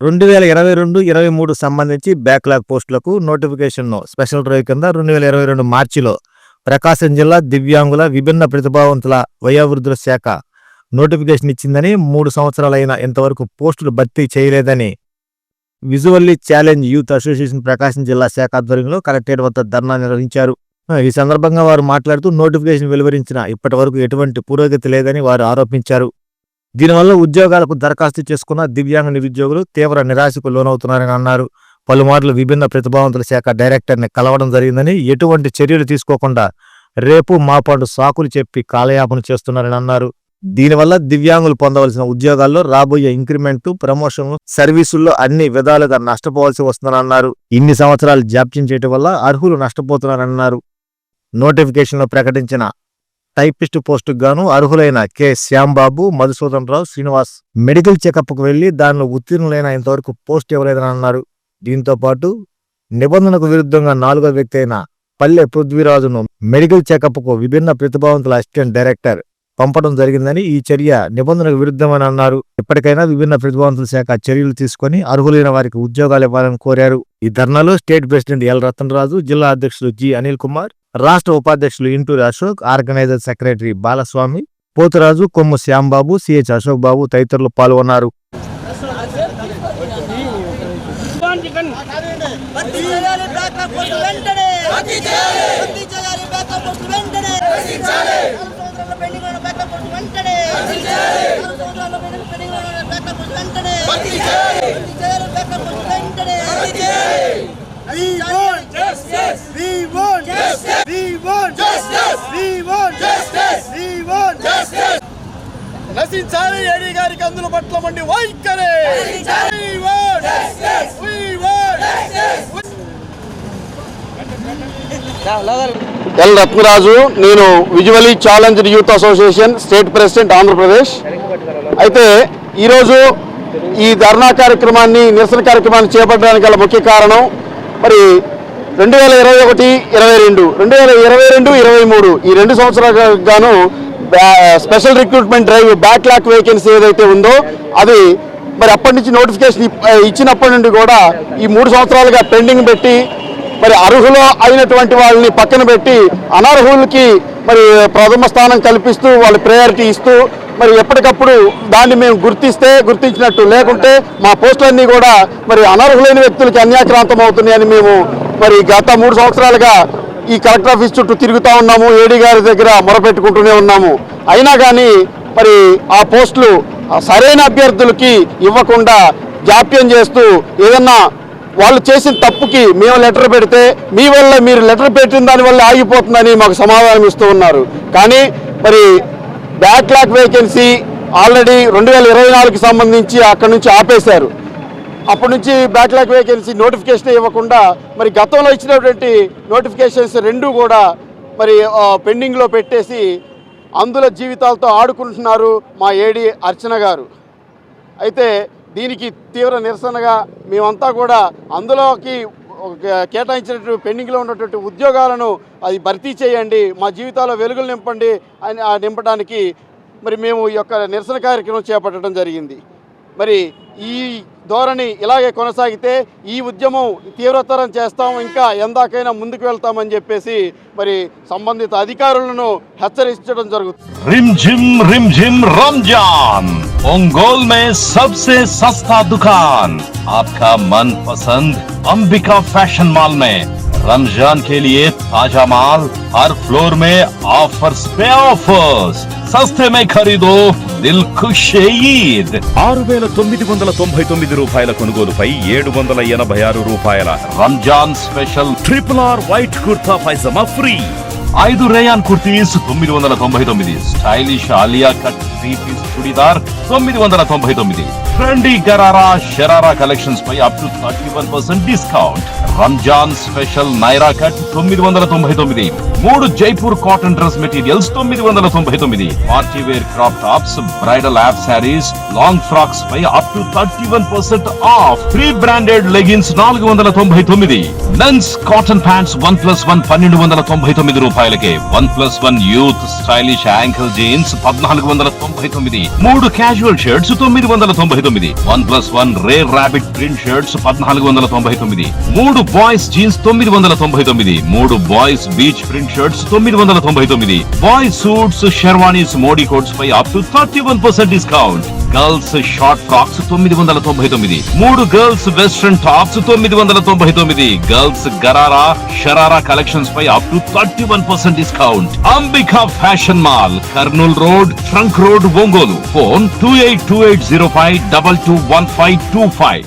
రెండు వేల ఇరవై రెండు ఇరవై మూడు సంబంధించి బ్యాక్లాగ్ పోస్టులకు నోటిఫికేషన్ను స్పెషల్ డ్రైవ్ కింద రెండు వేల ఇరవై రెండు మార్చిలో ప్రకాశం జిల్లా దివ్యాంగుల విభిన్న ప్రతిభావంతుల వయోవృద్ధుల శాఖ నోటిఫికేషన్ ఇచ్చిందని మూడు సంవత్సరాలైన ఇంతవరకు పోస్టులు భర్తీ చేయలేదని visually challenge youth association Prakasam జిల్లా శాఖ ఆధ్వర్యంలో కలెక్టరేట్ వద్ద ధర్నా నిర్వహించారు. ఈ సందర్భంగా వారు మాట్లాడుతూ నోటిఫికేషన్ వెలువరించిన ఇప్పటి వరకు ఎటువంటి పురోగతి లేదని వారు ఆరోపించారు. దీనివల్ల ఉద్యోగాలకు దరఖాస్తు చేసుకున్న దివ్యాంగ నిరుద్యోగులు తీవ్ర నిరాశకు లోనవుతున్నారని అన్నారు. పలుమార్లు విభిన్న ప్రతిభావంతుల శాఖ డైరెక్టర్ని కలవడం జరిగిందని ఎటువంటి చర్యలు తీసుకోకుండా రేపు మాపాడు సాకులు చెప్పి కాలయాపన చేస్తున్నారని అన్నారు. దీనివల్ల దివ్యాంగులు పొందవలసిన ఉద్యోగాల్లో రాబోయే ఇంక్రిమెంట్ ప్రమోషన్ సర్వీసుల్లో అన్ని విధాలుగా నష్టపోవాల్సి వస్తుందని అన్నారు. ఇన్ని సంవత్సరాలు జాప్యం చేయటం వల్ల అర్హులు నష్టపోతున్నారన్నారు నోటిఫికేషన్లో ప్రకటించిన టైపిస్ట్ పోస్టుకు గాను అర్హులైన కె. శ్యాంబాబు మధుసూదన్ రావు శ్రీనివాస్ మెడికల్ చెకప్కు వెళ్ళి దానిలో ఉత్తీర్ణులైన ఇంతవరకు పోస్ట్ ఇవ్వలేదని అన్నారు. దీంతో పాటు నిబంధనకు విరుద్ధంగా నాలుగో వ్యక్తి అయిన పల్లె పృథ్వీరాజును మెడికల్ చెకప్కు విభిన్న ప్రతిభావంతుల అసిస్టెంట్ డైరెక్టర్ పంపడం జరిగిందని ఈ చర్య నిబంధనకు విరుద్ధమని అన్నారు. ఇప్పటికైనా విభిన్న ప్రతిభావంతుల శాఖ చర్యలు తీసుకుని అర్హులైన వారికి ఉద్యోగాలు ఇవ్వాలని కోరారు. ఈ ధర్నాలో స్టేట్ ప్రెసిడెంట్ ఎల్. రతనరాజు జిల్లా అధ్యక్షులు జి. అనిల్ కుమార్ రాష్ట్ర ఉపాధ్యక్షులు Inturi Ashok organiser secretary Balaswamy Poturaju Kommu Shyambabu CH Ashok Babu తదితరులు పాల్గొన్నారు. వెంటనే We want justice. We want justice. We want justice. We want justice. We want justice. నశించాలి ఏడీ గారికి అందుల పట్ల మండి వైఖరే. ఎల్ రత్నరాజు నేను visually challenged youth association state president Andhra Pradesh అయితే ఈరోజు ఈ ధర్నా కార్యక్రమాన్ని నిరసన కార్యక్రమాన్ని చేపట్టడానికి గల ముఖ్య కారణం మరి రెండు వేల ఇరవై ఒకటి ఇరవై రెండు. రెండు వేల ఇరవై రెండు ఇరవై మూడు. ఈ రెండు సంవత్సరాలకు గాను special recruitment drive backlog vacancy ఏదైతే ఉందో అది మరి అప్పటి నుంచి నోటిఫికేషన్ ఇచ్చినప్పటి నుండి కూడా ఈ మూడు సంవత్సరాలుగా పెండింగ్ పెట్టి మరి అర్హులు అయినటువంటి వాళ్ళని పక్కన పెట్టి అనర్హులకి మరి ప్రథమ స్థానం కల్పిస్తూ వాళ్ళు ప్రయారిటీ ఇస్తూ మరి ఎప్పటికప్పుడు దాన్ని మేము గుర్తిస్తే గుర్తించినట్టు లేకుంటే మా పోస్టులన్నీ కూడా మరి అనర్హులైన వ్యక్తులకి అన్యాక్రాంతం అవుతున్నాయని మేము మరి గత మూడు సంవత్సరాలుగా ఈ కలెక్టర్ ఆఫీస్ చుట్టూ తిరుగుతూ ఉన్నాము ఏడీ గారి దగ్గర మొరపెట్టుకుంటూనే ఉన్నాము. అయినా కానీ మరి ఆ పోస్టులు సరైన అభ్యర్థులకి ఇవ్వకుండా జాప్యం చేస్తూ ఏదన్నా వాళ్ళు చేసిన తప్పుకి మేము లెటర్ పెడితే మీ వల్ల మీరు లెటర్ పెట్టిన దాని వల్ల ఆగిపోతుందని మాకు సమాధానం ఇస్తూ ఉన్నారు. కానీ మరి బ్యాక్లాక్ వేకెన్సీ ఆల్రెడీ రెండు వేల ఇరవై నాలుగుకి సంబంధించి అక్కడి నుంచి ఆపేశారు. అప్పటి నుంచి బ్యాక్లాక్ వేకెన్సీ నోటిఫికేషన్ ఇవ్వకుండా మరి గతంలో ఇచ్చినటువంటి నోటిఫికేషన్స్ రెండు కూడా మరి పెండింగ్లో పెట్టేసి అందుల జీవితాలతో ఆడుకుంటున్నారు మా ఏడి అర్చన గారు. అయితే దీనికి తీవ్ర నిరసనగా మేమంతా కూడా అందులోకి కేటాయించినటువంటి పెండింగ్లో ఉన్నటువంటి ఉద్యోగాలను అది భర్తీ చేయండి మా జీవితాల్లో వెలుగులు నింపండి అని నింపడానికి మరి మేము ఈ యొక్క నిరసన కార్యక్రమం చేపట్టడం జరిగింది. మరి ఈ ధోరణి ఇలాగే కొనసాగితే ఈ ఉద్యమం తీవ్రతరం చేస్తాం ఇంకా ఎందాకైనా ముందుకు వెళ్తామని చెప్పేసి మరి సంబంధిత అధికారులను హెచ్చరించడం జరుగుతుంది. రిమ్ రంజాన్! ओंगोल में सबसे सस्ता दुकान आपका मनपसंद अंबिका फैशन मॉल में रमजान के लिए ताजा माल हर फ्लोर में ऑफर्स पे ऑफर्स सस्ते में खरीदो दिल खुश ईद ఆరు వేల తొమ్మిది వందల తొంభై తొమ్మిది రూపాయల కొనుగోలుపై ఏడు వందల ఎనభై ఆరు రూపాయల Ramzan special triple R white kurta pyjama free ఐదు రేయాన్ కుర్తీస్ తొమ్మిది వందల తొంభై తొమ్మిది. Stylish Alia cut three piece churidar తొమ్మిది వందల తొంభై తొమ్మిది. Trendy gharara sharara collections pi up to thirty one percent discount Ramzan special Naira cut తొమ్మిది వందల తొంభై తొమ్మిది. మూడు జైపూర్ కాటన్ డ్రెస్ మెటీరియల్స్ తొమ్మిది వందల తొంభై తొమ్మిది. Party wear crop tops bridal app saris long frocks pi up to thirty one percent off. Pre branded leggings నాలుగు వందల తొంభై తొమ్మిది. Men's cotton pants one plus one పన్నెండు వందల తొంభై తొమ్మిది రూపాయలకే. One plus one youth stylish ankle jeans పద్నాలుగు వందల తొంభై తొమ్మిది. మూడు క్యాజువల్ షర్ట్స్ తొమ్మిది వందల తొంభై తొమ్మిది. One plus one Rare Rabbit print shirts పద్నాలుగు వందల తొంభై తొమ్మిది. మూడు బాయ్స్ జీన్స్ తొమ్మిది వందల తొంభై తొమ్మిది మూడు బాయ్స్ బీచ్ ప్రింట్ షర్ట్స్ తొమ్మిది వందల తొంభై తొమ్మిది boys suits sherwanis Modi coats pi up to thirty one percent discount girls short frocks తొమ్మిది వందల తొంభై తొమ్మిది మూడు గర్ల్స్ వెస్ట్రన్ టాప్స్ తొమ్మిది వందల తొంభై తొమ్మిది girls gharara sharara collections pi up to thirty one percent discount Ambika fashion mall Kurnool road trunk road Ongole phone two eight two eight zero five double two one five two five